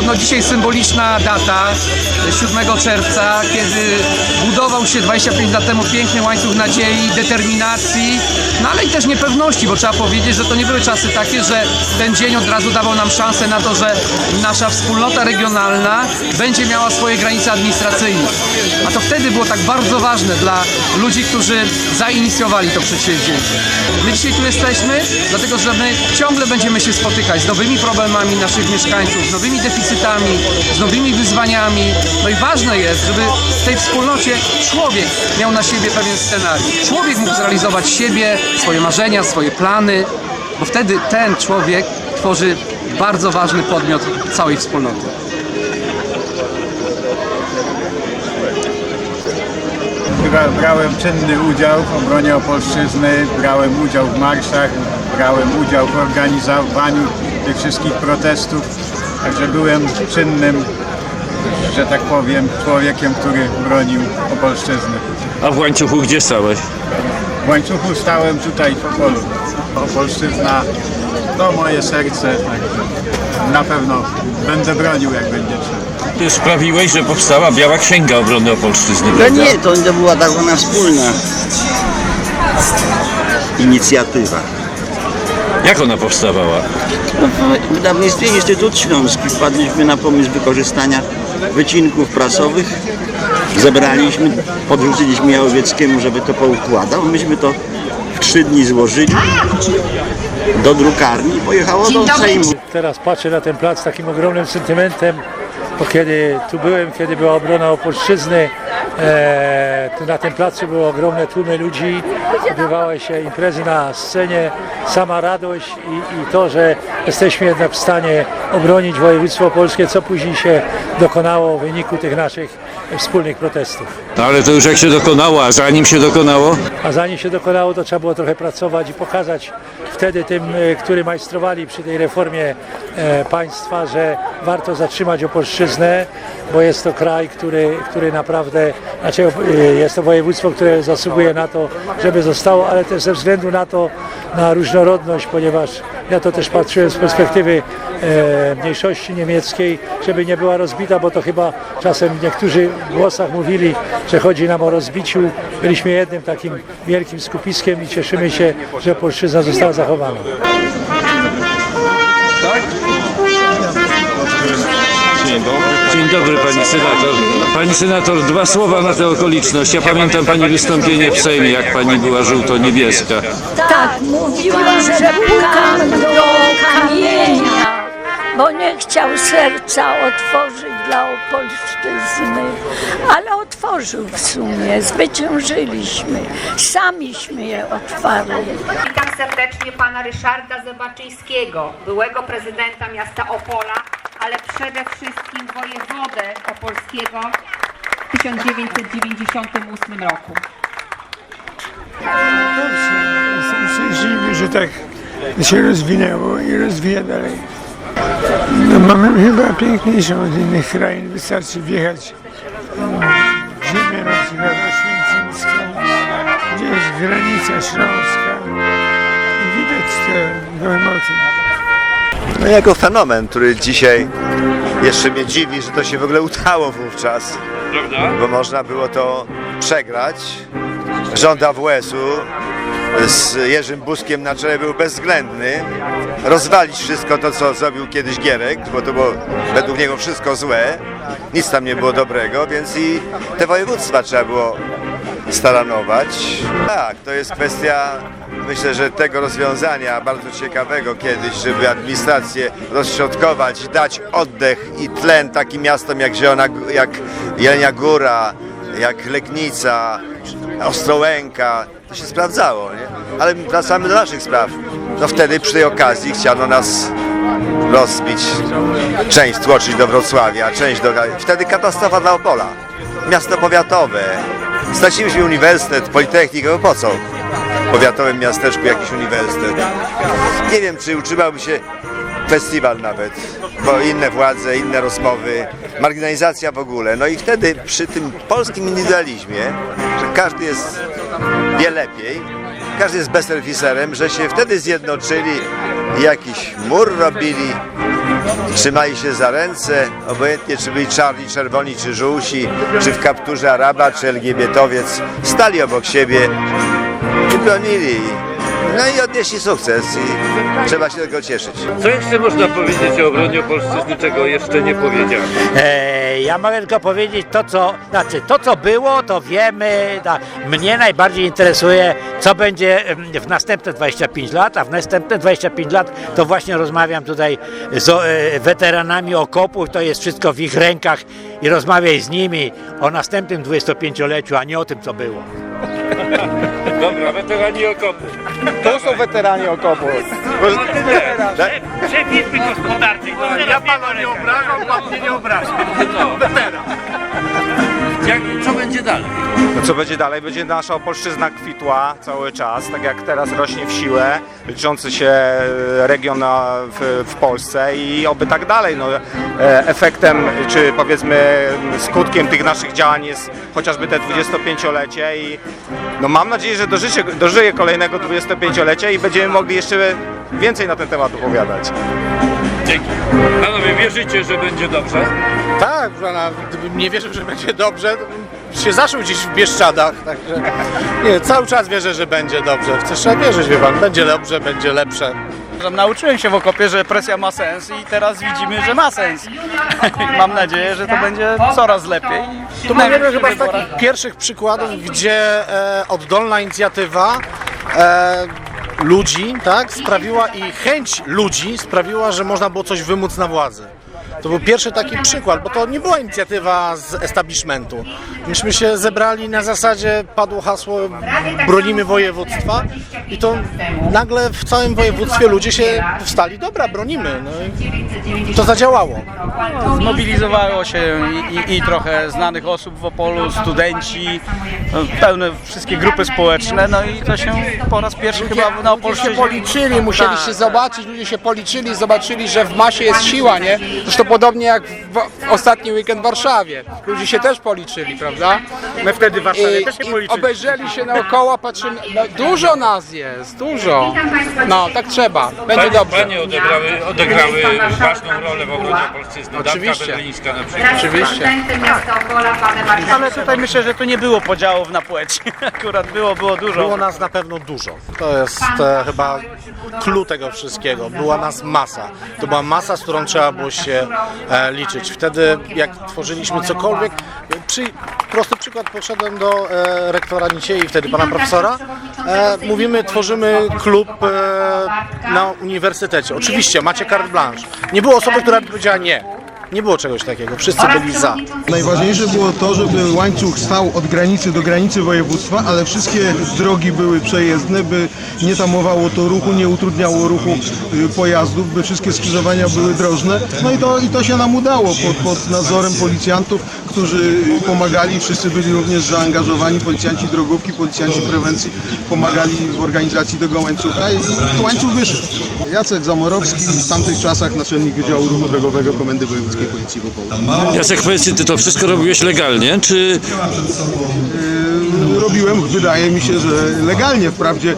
No dzisiaj symboliczna data, 7 czerwca, kiedy budował się 25 lat temu piękny łańcuch nadziei, determinacji, no ale i też niepewności, bo trzeba powiedzieć, że to nie były czasy takie, że ten dzień od razu dawał nam szansę na to, że nasza wspólnota regionalna będzie miała swoje granice administracyjne. A to wtedy było tak bardzo ważne dla ludzi, którzy zainicjowali to przedsięwzięcie. My dzisiaj tu jesteśmy, dlatego że my ciągle będziemy się spotykać z nowymi problemami naszych mieszkańców, z nowymi deficytami, z nowymi wyzwaniami. No i ważne jest, żeby w tej wspólnocie człowiek miał na siebie pewien scenariusz. Człowiek mógł zrealizować siebie, swoje marzenia, swoje plany, bo wtedy ten człowiek tworzy bardzo ważny podmiot całej wspólnoty. Bra, brałem czynny udział w obronie Opolszczyzny, brałem udział w marszach, brałem udział w organizowaniu tych wszystkich protestów, także byłem czynnym, że tak powiem, człowiekiem, który bronił Opolszczyzny. A w łańcuchu gdzie stałeś? W łańcuchu stałem tutaj w Opolu. Opolszczyzna to moje serce, także na pewno będę bronił jak będzie trzeba. Ty sprawiłeś, że powstała Biała Księga Obrony Opolszczyzny, No prawda? nie, to, to była taka ona wspólna inicjatywa. Jak ona powstawała? No, w wydawnictwie Instytut Śląski wpadliśmy na pomysł wykorzystania wycinków prasowych. Zebraliśmy, podrzuciliśmy Jałowieckiemu, żeby to poukładał. Myśmy to w trzy dni złożyli do drukarni i pojechało do Sejmu. Teraz patrzę na ten plac z takim ogromnym sentymentem, bo kiedy tu byłem, kiedy była obrona Opolszczyzny, e, na tym placu były ogromne tłumy ludzi, odbywały się imprezy na scenie, sama radość i, i to, że jesteśmy jednak w stanie obronić województwo opolskie, co później się dokonało w wyniku tych naszych wspólnych protestów. No ale to już jak się dokonało, a zanim się dokonało? A zanim się dokonało, to trzeba było trochę pracować i pokazać wtedy tym, e, którzy majstrowali przy tej reformie e, państwa, że warto zatrzymać Opolszczyznę, bo jest to kraj, który, który naprawdę, znaczy e, jest to województwo, które zasługuje na to, żeby zostało, ale też ze względu na to, na różnorodność, ponieważ ja to też patrzyłem z perspektywy e, mniejszości niemieckiej, żeby nie była rozbita, bo to chyba czasem niektórzy w głosach mówili, że chodzi nam o rozbiciu. Byliśmy jednym takim wielkim skupiskiem i cieszymy się, że polszczyzna została zachowana. Dzień dobry pani senator. Pani senator, dwa słowa na tę okoliczność. Ja pamiętam pani wystąpienie w Sejmie, jak pani była żółto-niebieska. Tak, mówiłam, że pukam do kamienia, bo nie chciał serca otworzyć dla Opolszczyzny, ale otworzył w sumie, zwyciężyliśmy, samiśmy je otwarli. Witam serdecznie pana Ryszarda Zebaczyńskiego, byłego prezydenta miasta Opola, ale przede wszystkim wojewodę opolskiego w 1998 roku. Jestem szczęśliwy, że tak się rozwinęło i rozwija dalej. No mamy chyba piękniejszą od innych krain. Wystarczy wjechać w ziemię na przykład oświęcimską, gdzie jest granica śląska i widać te głębokie. No jako fenomen, który dzisiaj jeszcze mnie dziwi, że to się w ogóle udało wówczas. Bo można było to przegrać. Rząd AWS-u z Jerzym Buskiem na czele był bezwzględny. Rozwalić wszystko to, co zrobił kiedyś Gierek, bo to było według niego wszystko złe. Nic tam nie było dobrego, więc i te województwa trzeba było staranować. Tak, to jest kwestia, myślę, że tego rozwiązania bardzo ciekawego kiedyś, żeby administrację rozśrodkować, dać oddech i tlen takim miastom jak, Zielona, jak Jelenia Góra, jak Legnica, Ostrołęka. To się sprawdzało, nie? Ale wracamy do naszych spraw. No wtedy przy tej okazji chciano nas rozbić, część tłoczyć do Wrocławia, część do... Wtedy katastrofa dla Opola. Miasto powiatowe. Straciliśmy uniwersytet, politechnikę, po co? Powiatowym miasteczku jakiś uniwersytet. Nie wiem, czy utrzymałby się festiwal nawet, bo inne władze, inne rozmowy, marginalizacja w ogóle. No i wtedy przy tym polskim indywidualizmie, że każdy jest wie lepiej, każdy jest bezserwiserem, że się wtedy zjednoczyli jakiś mur robili trzymali się za ręce, obojętnie czy byli czarni, czerwoni, czy żółci, czy w kapturze Araba, czy LGBT-owiec, stali obok siebie i bronili. No i odnieśli sukces i trzeba się tego cieszyć. Co jeszcze można powiedzieć o obronie Opolszczyzny, czego jeszcze nie powiedziano? E, ja mogę tylko powiedzieć to, co, znaczy to, co było, to wiemy. Da, mnie najbardziej interesuje, co będzie w następne 25 lat, a w następne 25 lat to właśnie rozmawiam tutaj z o, e, weteranami okopów, to jest wszystko w ich rękach i rozmawiaj z nimi o następnym 25-leciu, a nie o tym, co było. Dobra, weterani okopu. To są weterani okopu. Szef Izby Gospodarczej. Ja pana nie obrażam, pan mnie nie obraża. Weteran. Jak, co będzie dalej? No co będzie dalej? Będzie nasza Opolszczyzna kwitła cały czas, tak jak teraz rośnie w siłę, liczący się region na- w, w Polsce i oby tak dalej. No, e, efektem, czy powiedzmy skutkiem tych naszych działań jest chociażby te 25-lecie i no mam nadzieję, że dożyję kolejnego 25-lecia i będziemy mogli jeszcze więcej na ten temat opowiadać. Dzięki. Panowie, wierzycie, że będzie dobrze? Tak, gdybym nie wierzył, że będzie dobrze, to bym się zaszył gdzieś w Bieszczadach, także nie, cały czas wierzę, że będzie dobrze. Chcę trzeba wierzyć, wie pan, będzie dobrze, będzie lepsze. Nauczyłem się w okopie, że presja ma sens i teraz widzimy, że ma sens. Mam nadzieję, że to będzie coraz lepiej. Tu mamy chyba z takich pierwszych przykładów, gdzie e, oddolna inicjatywa e, ludzi, tak, sprawiła i chęć ludzi sprawiła, że można było coś wymóc na władzy. To był pierwszy taki przykład, bo to nie była inicjatywa z establishmentu. Myśmy się zebrali na zasadzie, padło hasło bronimy województwa i to nagle w całym województwie ludzie się wstali, dobra, bronimy. No i to zadziałało. Zmobilizowało się i, i, i trochę znanych osób w Opolu, studenci, no, pełne wszystkie grupy społeczne, no i to się po raz pierwszy chyba na Ludzie się Opolszczyźnie... policzyli, musieli Tak. się zobaczyć, ludzie się policzyli, zobaczyli, że w masie jest siła, nie? Zresztą podobnie jak w, w ostatni weekend w Warszawie. Ludzie się też policzyli, prawda? My wtedy w Warszawie I, też się i policzyli. obejrzeli się naokoło, patrzymy, no, dużo nas jest, dużo. No, tak trzeba, będzie Panie, dobrze. panie odegrały, odegrały ważną rolę w obronie Opolszczyzny. Oczywiście. Dawka Berlińska na przykład. Oczywiście. Opola, panem Ale tutaj myślę, że tu nie było podziałów na płeć. Akurat było, było dużo. Było nas na pewno dużo. To jest e, chyba clue tego wszystkiego. Była nas masa. To była masa, z którą trzeba było się liczyć. Wtedy, jak tworzyliśmy cokolwiek, przy, prosty przykład, poszedłem do e, rektora Niciei, wtedy pana profesora. E, mówimy, tworzymy klub e, na uniwersytecie. Oczywiście, macie carte blanche. Nie było osoby, która by powiedziała nie. Nie było czegoś takiego. Wszyscy byli za. Najważniejsze było to, żeby łańcuch stał od granicy do granicy województwa, ale wszystkie drogi były przejezdne, by nie tamowało to ruchu, nie utrudniało ruchu y, pojazdów, by wszystkie skrzyżowania były drożne. No i to, i to się nam udało pod, pod nadzorem policjantów, którzy pomagali, wszyscy byli również zaangażowani, policjanci drogówki, policjanci prewencji pomagali w organizacji tego łańcucha i łańcuch wyszedł. Jacek Zamorowski, w tamtych czasach naczelnik Wydziału Ruchu Drogowego Komendy Wojewódzkiej. Jacek, powiedz, ty to wszystko robiłeś legalnie, czy Yy, robiłem, wydaje mi się, że legalnie. Wprawdzie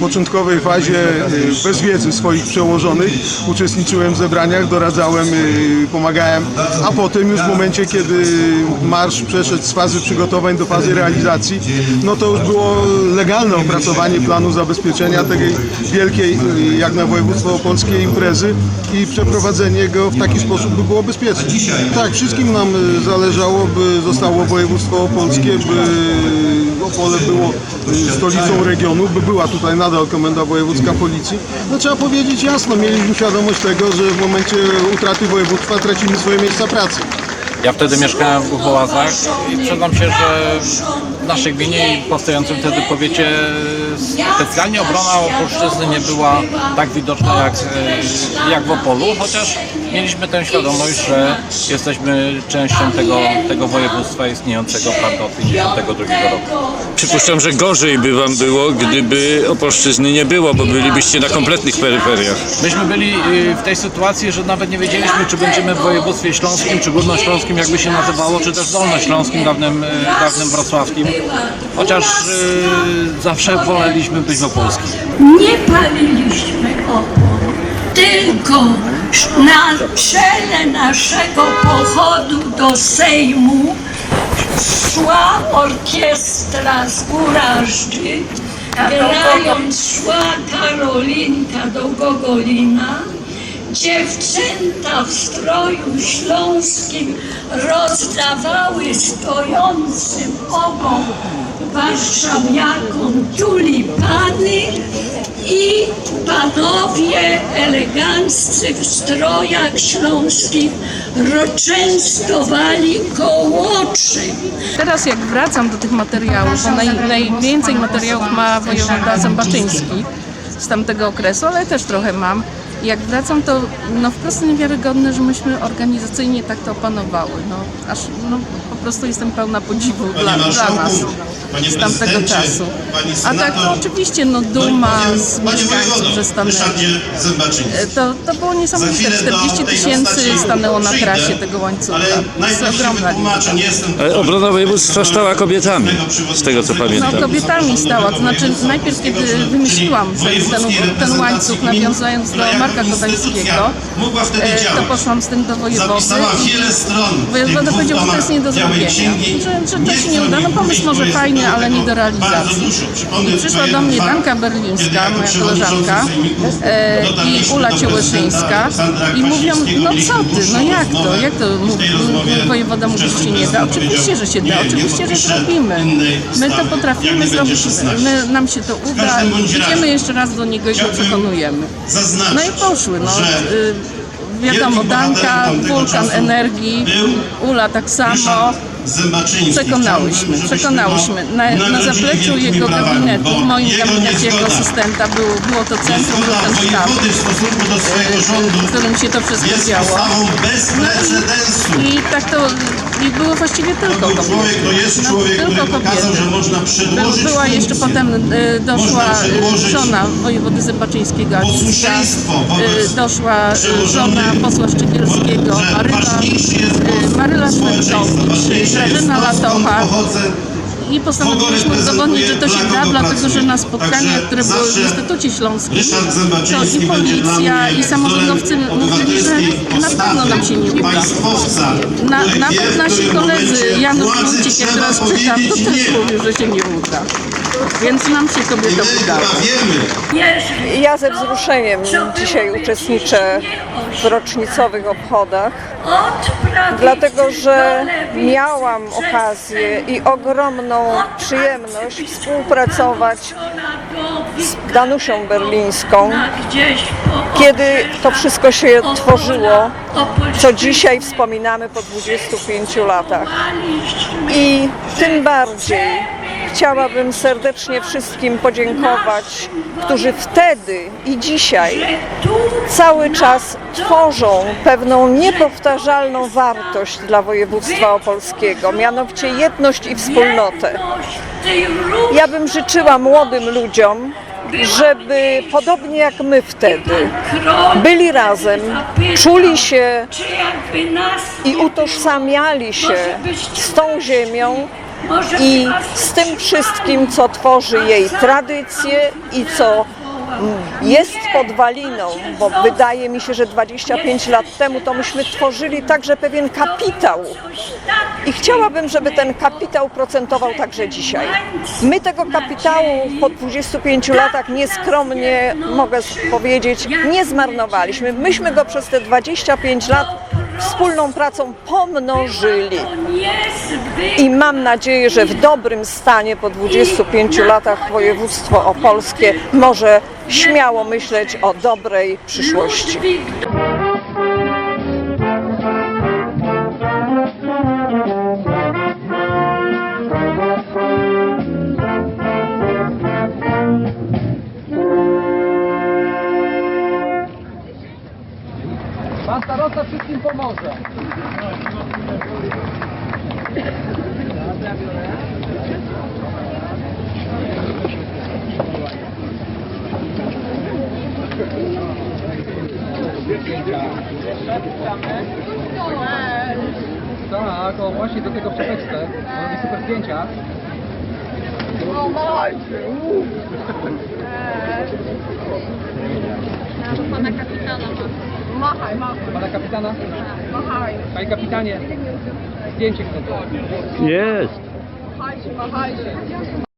początkowej fazie yy, bez wiedzy swoich przełożonych uczestniczyłem w zebraniach, doradzałem, yy, pomagałem, a potem już w momencie, kiedy marsz przeszedł z fazy przygotowań do fazy realizacji, no to już było legalne opracowanie planu zabezpieczenia tej wielkiej, yy, jak na województwo opolskie imprezy i przeprowadzenie go w taki sposób, by było bezpieczne. Tak, wszystkim nam zależało, by zostało województwo opolskie, by Opole było y, stolicą regionu, by była tutaj nadal komenda wojewódzka policji. No trzeba powiedzieć jasno, mieliśmy świadomość tego, że w momencie utraty województwa tracimy swoje miejsca pracy. Ja wtedy mieszkałem w Głuchołazach i przyznam się, że w naszej gminie i powstającym wtedy powiecie specjalnie obrona Opolszczyzny nie była tak widoczna jak, e, jak w Opolu, chociaż mieliśmy tę świadomość, że jesteśmy częścią tego, tego województwa istniejącego prawda, od 1952 roku. przypuszczam, że gorzej by wam było, gdyby Opolszczyzny nie było, bo bylibyście na kompletnych peryferiach. Myśmy byli y, w tej sytuacji, że nawet nie wiedzieliśmy, czy będziemy w województwie śląskim, czy górnośląskim, jakby się nazywało, czy też dolnośląskim, dawnym, y, dawnym wrocławskim. Chociaż y, zawsze woleliśmy być w opolskim. Nie paliliśmy opór, tylko Na czele naszego pochodu do Sejmu szła orkiestra z Górażdży, grając szła Karolinka do Gogolina. Dziewczęta w stroju śląskim rozdawały stojącym obok warszawiakom tulipany i panowie eleganccy w strojach śląskich częstowali kołoczy. Teraz jak wracam do tych materiałów, bo naj, najwięcej materiałów ma wojewoda Zębaczyński z tamtego okresu, ale też trochę mam. Jak wracam, to no wprost niewiarygodne, że myśmy organizacyjnie tak to opanowały. No, aż no, po prostu jestem pełna podziwu dla, dla nas z tamtego czasu. A tak to oczywiście no duma z mieszkańców, że stanęli. E, To, to było niesamowite. 40 tysięcy stanęło na trasie tego łańcucha. To jest ogromna. Ale obrona województwa stała kobietami, z tego co No pamiętam. kobietami stała, to znaczy najpierw kiedy wymyśliłam ten, ten, ten łańcuch nawiązując do Marka e, to poszłam z tym do wojewody. I wojewoda powiedział, że to jest nie do zrobienia, że, że to się nie uda. No pomysł może fajny, ale nie do realizacji. I przyszła do mnie Danka Berlińska, moja koleżanka e, i Ula Ciołyszyńska i mówią, no co ty, no jak to, jak to wojewoda mówi, że się nie da? Oczywiście, że się da, oczywiście, że zrobimy. My to potrafimy zrobić, my, nam się to uda, idziemy jeszcze raz do niego i go przekonujemy. No i poszły, no. y, Wiadomo, Danka, wulkan energii, Ula tak samo. Przekonałyśmy, przekonałyśmy. Na, na zapleczu jego gabinetu, w moim gabinecie jako asystenta był, było to centrum, był ten sztab, y, w którym się to wszystko działo. No i, i tak to i było właściwie tylko kobiety. No, tylko kobiety. By- Była jeszcze potem, y, doszła żona wojewody Zębaczyńskiego, Alicja, y, doszła y, żona posła Szczygielskiego, Maryla, y, Maryla Szmetkowicz, Grażyna Latocha. I postanowiliśmy udowodnić, że to się da, dlatego że na spotkaniach, które były w Instytucie Śląskim, to i policja, i samorządowcy mówili, że na pewno nam się nie uda. Na, nawet nasi koledzy, Janusz Wójcik, jak teraz czytam, to też mówił, że się nie uda. Więc nam się kobietom udało. Ja ze wzruszeniem dzisiaj uczestniczę w rocznicowych obchodach, dlatego że miałam okazję i ogromną przyjemność współpracować z Danusią Berlińską, kiedy to wszystko się tworzyło, co dzisiaj wspominamy po 25 latach. I tym bardziej chciałabym serdecznie wszystkim podziękować, którzy wtedy i dzisiaj cały czas tworzą pewną niepowtarzalną wartość dla województwa opolskiego, mianowicie jedność i wspólnotę. Ja bym życzyła młodym ludziom, żeby podobnie jak my wtedy byli razem, czuli się i utożsamiali się z tą ziemią i z tym wszystkim, co tworzy jej tradycję i co jest podwaliną, bo wydaje mi się, że 25 lat temu to myśmy tworzyli także pewien kapitał. I chciałabym, żeby ten kapitał procentował także dzisiaj. My tego kapitału po 25 latach nieskromnie, mogę powiedzieć, nie zmarnowaliśmy. Myśmy go przez te 25 lat wspólną pracą pomnożyli. I mam nadzieję, że w dobrym stanie po 25 latach województwo opolskie może śmiało myśleć o dobrej przyszłości. Tak, o właśnie do tego przepeczkę. Robi super zdjęcia. No macie, Pana kapitana ma. Pana kapitana? Panie kapitanie, zdjęcie chcę. Jest. Machajcie, machajcie.